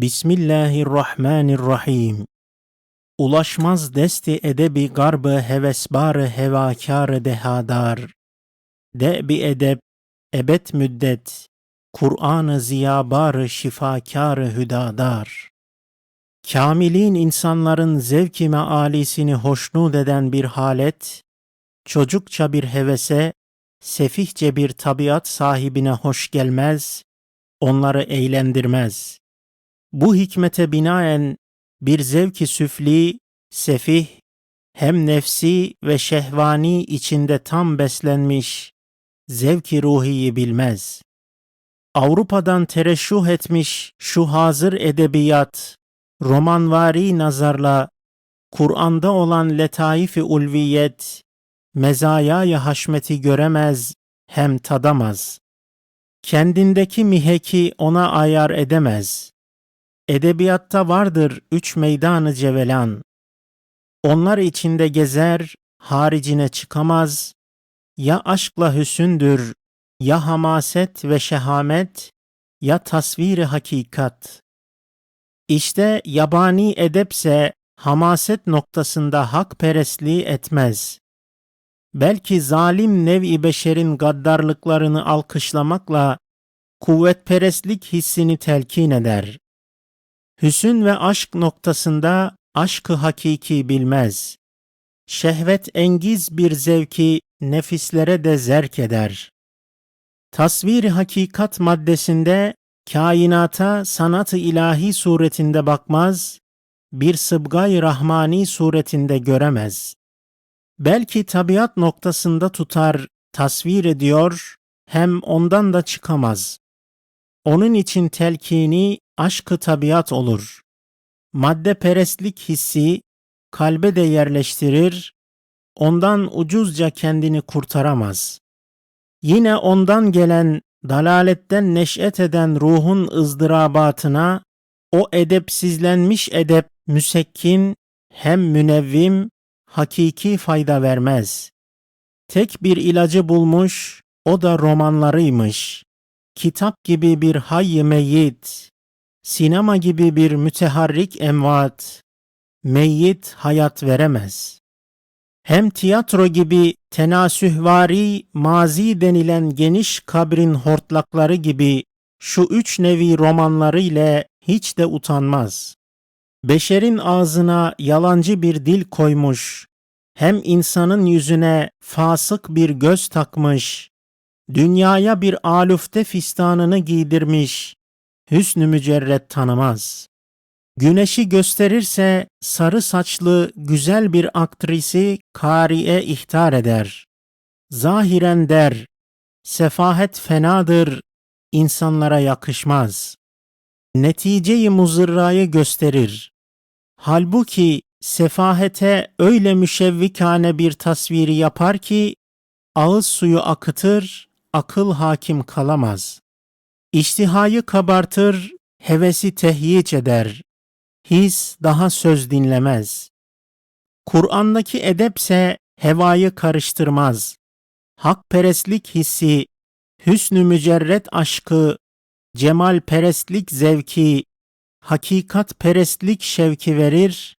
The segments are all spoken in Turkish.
Bismillahirrahmanirrahim. Ulaşmaz desti edebi garbı hevesbarı hevakârı dehadar. De bi edep, ebed müddet, Kur'an-ı ziyabarı şifakârı hüdadar. Kamilin insanların zevki mealisini hoşnut eden bir halet, çocukça bir hevese, sefihçe bir tabiat sahibine hoş gelmez, onları eğlendirmez. Bu hikmete binaen bir zevki süfli, sefih, hem nefsi ve şehvani içinde tam beslenmiş, zevki ruhiyi bilmez. Avrupa'dan tereşşuh etmiş şu hazır edebiyat, romanvari nazarla, Kur'an'da olan letaif-i ulviyet, mezayayı haşmeti göremez, hem tadamaz. Kendindeki miheki ona ayar edemez. Edebiyatta vardır üç meydanı cevelan. Onlar içinde gezer, haricine çıkamaz. Ya aşkla hüsündür, ya hamaset ve şehamet, ya tasviri hakikat. İşte yabani edepse hamaset noktasında hakperestliği etmez. Belki zalim nev-i beşerin gaddarlıklarını alkışlamakla kuvvetperestlik hissini telkin eder. Hüsün ve aşk noktasında aşkı hakiki bilmez. Şehvet engiz bir zevki nefislere de zerk eder. Tasviri hakikat maddesinde kainata sanat-ı ilahi suretinde bakmaz, bir sıbgay rahmani suretinde göremez. Belki tabiat noktasında tutar, tasvir ediyor, hem ondan da çıkamaz. Onun için telkini aşkı tabiat olur. Madde perestlik hissi kalbe de yerleştirir, ondan ucuzca kendini kurtaramaz. Yine ondan gelen dalaletten neş'et eden ruhun ızdırabatına o edepsizlenmiş edep müsekkin hem münevvim hakiki fayda vermez. Tek bir ilacı bulmuş, o da romanlarıymış. Kitap gibi bir hayy meyyit, sinema gibi bir müteharrik emvat, meyyit hayat veremez. Hem tiyatro gibi tenasühvari mazi denilen geniş kabrin hortlakları gibi şu üç nevi romanları ile hiç de utanmaz. Beşerin ağzına yalancı bir dil koymuş, hem insanın yüzüne fasık bir göz takmış, dünyaya bir alufte fistanını giydirmiş, hüsnü mücerret tanımaz. Güneşi gösterirse sarı saçlı güzel bir aktrisi kariye ihtar eder. Zahiren der, sefahet fenadır, insanlara yakışmaz. Neticeyi muzırrayı gösterir. Halbuki sefahete öyle müşevvikane bir tasviri yapar ki ağız suyu akıtır, akıl hakim kalamaz. İştihayı kabartır, hevesi tehyiç eder. His daha söz dinlemez. Kur'an'daki edepse hevayı karıştırmaz. Hakperestlik hissi, hüsnü mücerret aşkı, cemal perestlik zevki, hakikat perestlik şevki verir,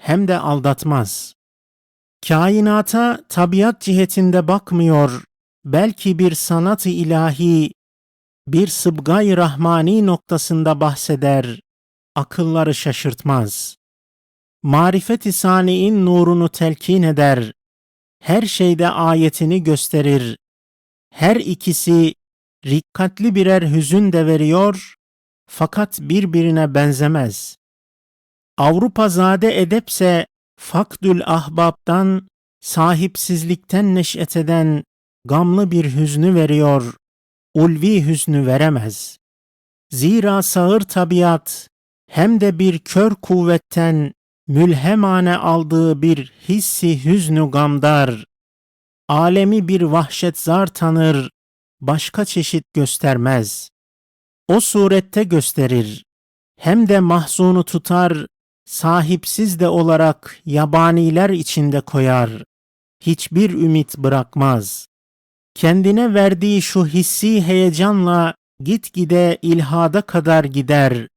hem de aldatmaz. Kainata tabiat cihetinde bakmıyor, belki bir sanat-ı ilahi, bir sıbgay rahmani noktasında bahseder, akılları şaşırtmaz. Marifet-i sani'in nurunu telkin eder, her şeyde ayetini gösterir. Her ikisi rikkatli birer hüzün de veriyor, fakat birbirine benzemez. Avrupa zade edepse fakdül ahbaptan, sahipsizlikten neş'et eden gamlı bir hüznü veriyor, ulvi hüznü veremez. Zira sağır tabiat hem de bir kör kuvvetten mülhemane aldığı bir hissi hüznü gamdar, alemi bir vahşet zar tanır, başka çeşit göstermez. O surette gösterir, hem de mahzunu tutar, sahipsiz de olarak yabaniler içinde koyar, hiçbir ümit bırakmaz. Kendine verdiği şu hissi heyecanla gitgide ilhada kadar gider.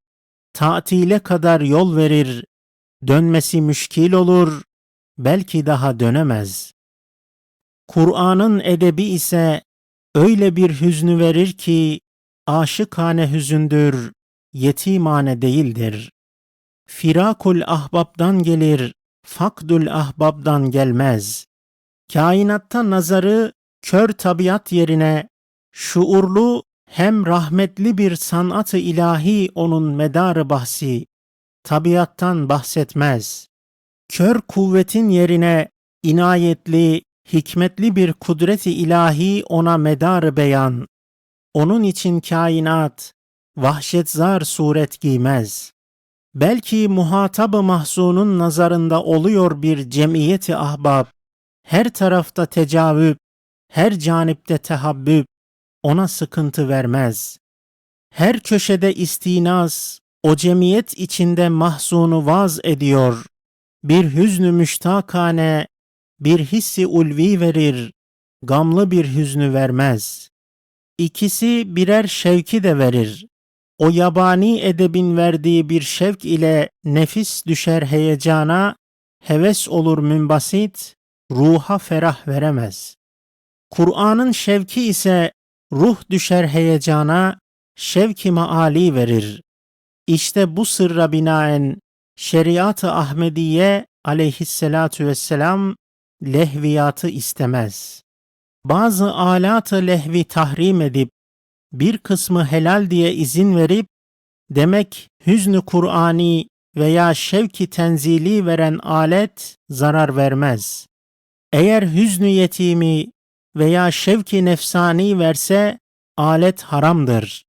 tatile kadar yol verir, dönmesi müşkil olur, belki daha dönemez. Kur'an'ın edebi ise öyle bir hüznü verir ki aşıkane hüzündür, yetimane değildir. Firakul ahbabdan gelir, fakdül ahbabdan gelmez. Kainatta nazarı kör tabiat yerine şuurlu hem rahmetli bir sanatı ilahi onun medarı bahsi, tabiattan bahsetmez. Kör kuvvetin yerine inayetli, hikmetli bir kudreti ilahi ona medarı beyan. Onun için kainat vahşetzar suret giymez. Belki muhatabı mahzunun nazarında oluyor bir cemiyeti ahbab. Her tarafta tecavüp, her canipte tehabbüp, ona sıkıntı vermez. Her köşede istinaz, o cemiyet içinde mahzunu vaz ediyor. Bir hüznü müştakane, bir hissi ulvi verir, gamlı bir hüznü vermez. İkisi birer şevki de verir. O yabani edebin verdiği bir şevk ile nefis düşer heyecana, heves olur münbasit, ruha ferah veremez. Kur'an'ın şevki ise ruh düşer heyecana, şevki maali verir. İşte bu sırra binaen şeriat-ı Ahmediye aleyhissalatu vesselam lehviyatı istemez. Bazı alat-ı lehvi tahrim edip bir kısmı helal diye izin verip demek hüznü Kur'ani veya şevki tenzili veren alet zarar vermez. Eğer hüznü yetimi veya şevki nefsani verse alet haramdır.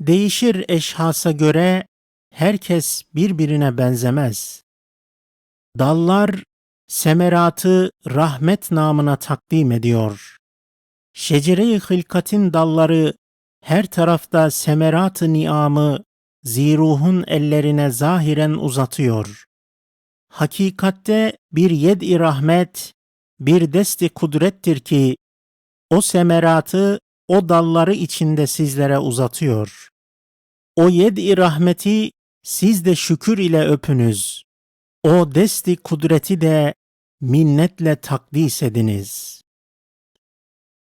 Değişir eşhasa göre herkes birbirine benzemez. Dallar semeratı rahmet namına takdim ediyor. Şecere-i hılkatin dalları her tarafta semerat-ı niamı ziruhun ellerine zahiren uzatıyor. Hakikatte bir yed-i rahmet, bir desti kudrettir ki o semeratı o dalları içinde sizlere uzatıyor. O yed-i rahmeti siz de şükür ile öpünüz. O desti kudreti de minnetle takdis ediniz.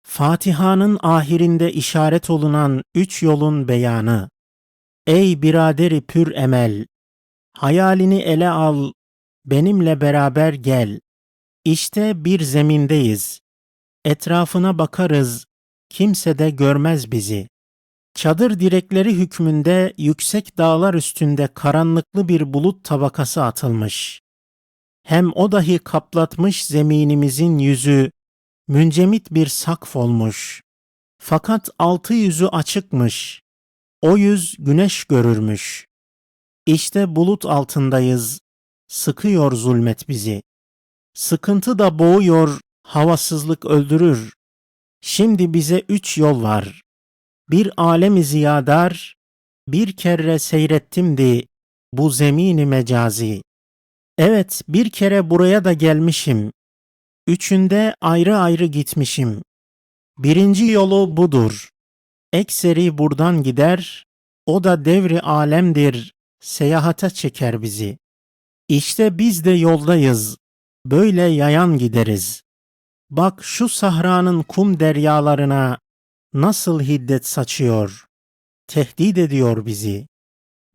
Fatiha'nın ahirinde işaret olunan üç yolun beyanı. Ey biraderi pür emel! Hayalini ele al, benimle beraber gel. İşte bir zemindeyiz. Etrafına bakarız, kimse de görmez bizi. Çadır direkleri hükmünde yüksek dağlar üstünde karanlıklı bir bulut tabakası atılmış. Hem o dahi kaplatmış zeminimizin yüzü, müncemit bir sakf olmuş. Fakat altı yüzü açıkmış. O yüz güneş görürmüş. İşte bulut altındayız. Sıkıyor zulmet bizi. Sıkıntı da boğuyor, havasızlık öldürür. Şimdi bize üç yol var. Bir alemi ziyadar, bir kere seyrettimdi bu zemini mecazi. Evet bir kere buraya da gelmişim. Üçünde ayrı ayrı gitmişim. Birinci yolu budur. Ekseri buradan gider, o da devri alemdir, seyahate çeker bizi. İşte biz de yoldayız, böyle yayan gideriz. Bak şu sahranın kum deryalarına nasıl hiddet saçıyor. Tehdit ediyor bizi.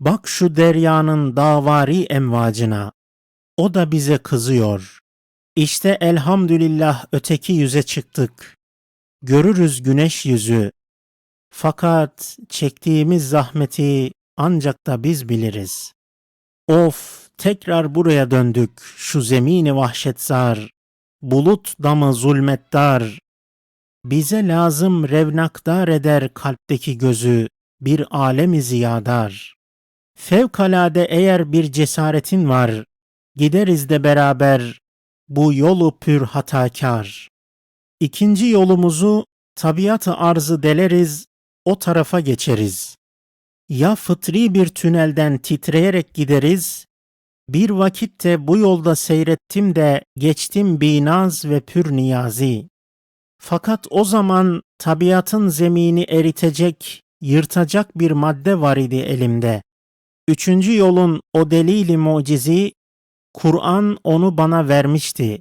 Bak şu deryanın davari emvacına. O da bize kızıyor. İşte elhamdülillah öteki yüze çıktık. Görürüz güneş yüzü. Fakat çektiğimiz zahmeti ancak da biz biliriz. Of, tekrar buraya döndük şu zemini vahşetzar. Bulut damı zulmettar. Bize lazım revnakdar eder kalpteki gözü bir alemi ziyadar. Fevkalade eğer bir cesaretin var, gideriz de beraber bu yolu pür hatakar. İkinci yolumuzu tabiatı arzı deleriz, o tarafa geçeriz. Ya fıtri bir tünelden titreyerek gideriz, bir vakitte bu yolda seyrettim de geçtim binaz ve pür niyazi. Fakat o zaman tabiatın zemini eritecek, yırtacak bir madde var idi elimde. Üçüncü yolun o delili mucizi, Kur'an onu bana vermişti.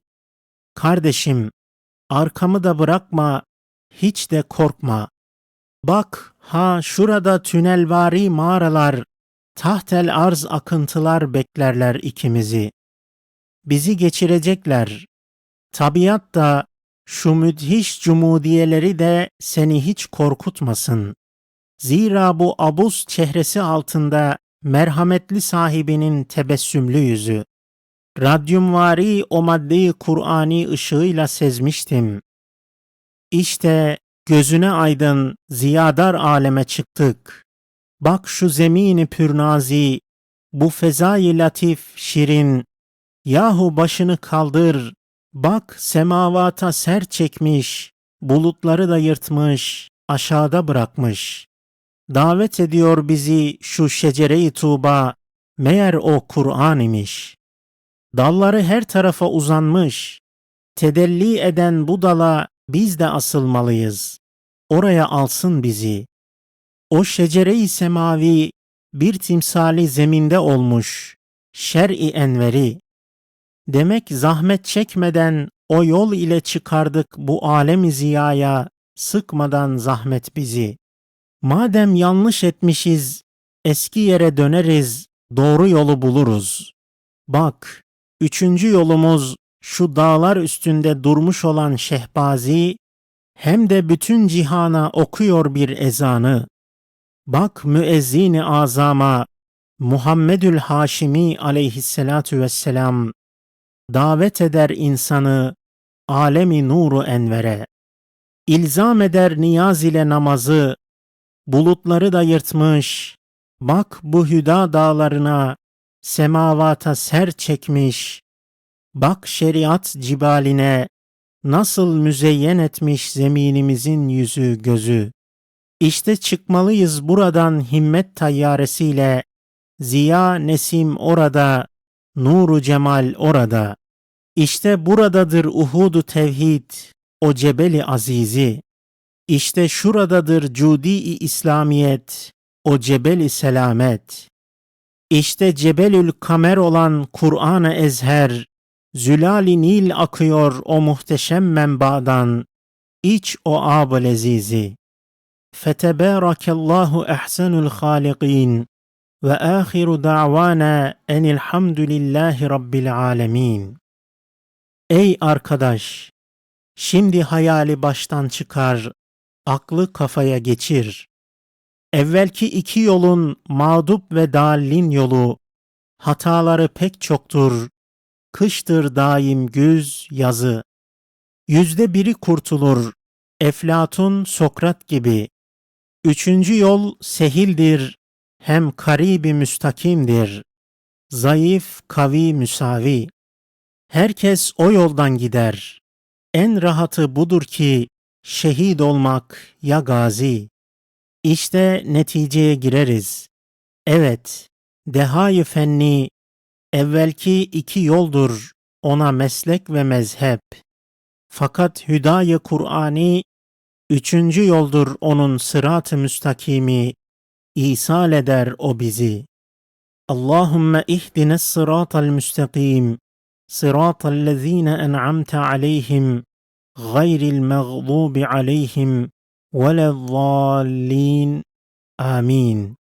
Kardeşim, arkamı da bırakma, hiç de korkma. Bak, ha şurada tünelvari mağaralar, tahtel arz akıntılar beklerler ikimizi. Bizi geçirecekler. Tabiat da şu müthiş cumudiyeleri de seni hiç korkutmasın. Zira bu abuz çehresi altında merhametli sahibinin tebessümlü yüzü. Radyumvari o maddeyi Kur'ani ışığıyla sezmiştim. İşte gözüne aydın ziyadar aleme çıktık. Bak şu zemini pürnazi, bu fezayı latif şirin. Yahu başını kaldır, bak semavata ser çekmiş, bulutları da yırtmış, aşağıda bırakmış. Davet ediyor bizi şu şecere-i tuğba, meğer o Kur'an imiş. Dalları her tarafa uzanmış, tedelli eden bu dala biz de asılmalıyız. Oraya alsın bizi. O şecere-i semavi bir timsali zeminde olmuş, şer-i enveri. Demek zahmet çekmeden o yol ile çıkardık bu alemi ziyaya, sıkmadan zahmet bizi. Madem yanlış etmişiz, eski yere döneriz, doğru yolu buluruz. Bak, üçüncü yolumuz şu dağlar üstünde durmuş olan Şehbazi, hem de bütün cihana okuyor bir ezanı. Bak müezzini azama, Muhammedül Haşimi aleyhissalatu vesselam, davet eder insanı, alemi nuru envere. İlzam eder niyaz ile namazı, bulutları da yırtmış, bak bu hüda dağlarına, semavata ser çekmiş, bak şeriat cibaline, nasıl müzeyyen etmiş zeminimizin yüzü gözü. İşte çıkmalıyız buradan himmet tayyaresiyle, ziya nesim orada, nuru cemal orada. İşte buradadır Uhudu tevhid, o cebeli azizi. İşte şuradadır cudi-i İslamiyet, o cebeli selamet. İşte Cebelül Kamer olan Kur'an-ı Ezher, Zülali Nil akıyor o muhteşem menbadan, iç o ab-ı lezizi. Fetebârakallahu ehsenül hâlikîn ve âhiru da'vana enilhamdülillahi rabbil âlemin. Ey arkadaş! Şimdi hayali baştan çıkar, aklı kafaya geçir. Evvelki iki yolun mağdup ve dalin yolu, hataları pek çoktur, kıştır daim güz, yazı. Yüzde biri kurtulur, Eflatun, Sokrat gibi. Üçüncü yol sehildir, hem karibi müstakimdir. Zayıf, kavi, müsavi. Herkes o yoldan gider. En rahatı budur ki şehit olmak ya gazi. İşte neticeye gireriz. Evet, dehayı fenni evvelki iki yoldur ona meslek ve mezhep. Fakat hüdayı Kur'ani üçüncü yoldur onun sırat-ı müstakimi İsal eder o bizi. Allahümme ihdine sıratal müstakim sıratal lezine en'amte aleyhim gayril mağdubi aleyhim velezzallin. Amin.